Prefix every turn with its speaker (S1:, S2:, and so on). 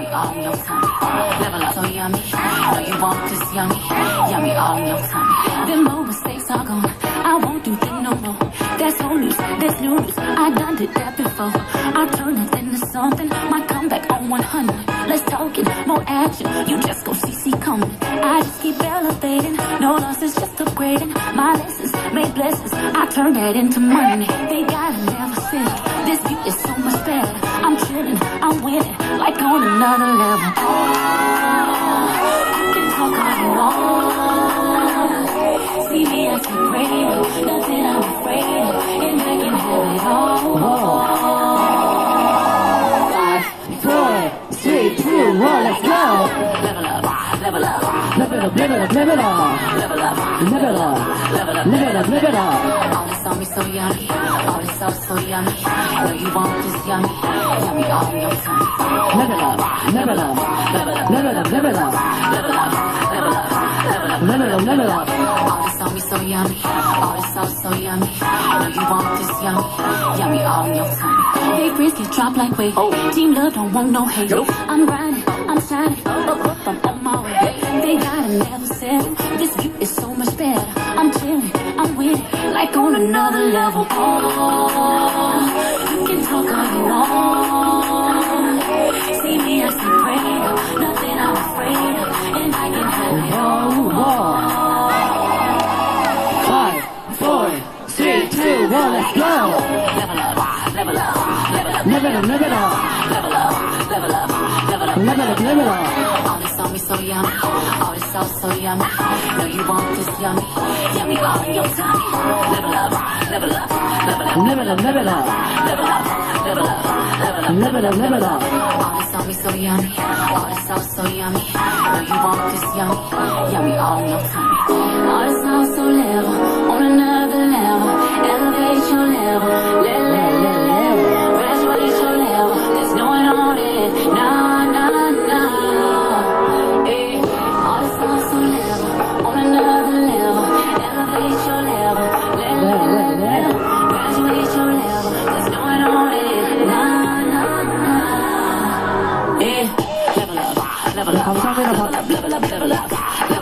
S1: Yummy all in your tummy. Level up so yummy. Know you want this yummy. Yummy all in your tummy. Them old mistakes are gone. I won't do them no more. That's no news. That's new news. I done did that before. I Comeback on 100. Let's. More action. You just go CC coming. I just keep elevating. No losses, just upgrading. My lessons made blessings. I turn that into money. They gotta never say This beat is so much better. I'm chilling. I'm winning. Like on another level. You can talk up, up,
S2: level up, level up. level up,
S1: Level up,
S2: level up.
S1: level up,
S2: level up.
S1: All this on me so yummy, all this sauce so yummy. Know you want this yummy, yummy all in your tummy.
S2: Up, level up, level up, level up.
S1: Level up, level up, level up.
S2: Level up, level up.
S1: All this on me so yummy, all this sauce so yummy. Know you want this yummy, yummy all in your tummy. Bricks get dropped like weight. Team love don't want no hate. I'm grinding, I'm shining, up up I'm like on another level. Oh, you can talk all you want. See me as a prayer, nothing I'm afraid of, and I can have it all.
S2: Oh. Five, four, three, two, one, let's go.
S1: Level up, level up, level up,
S2: Level up, level up,
S1: level up, level up, level up.
S2: level up,
S1: me so yummy, all this sauce so yummy. Know you want this yummy, yummy all in your tummy. Level up, level up, level up,
S2: Level up, level up,
S1: level up, level up, level up.
S2: level up.
S1: All this on me so yummy, all this sauce so yummy. Know you want this yummy, yummy oh, all in your tummy. level up, level up, level up, level up, level up, level up, level up, level up.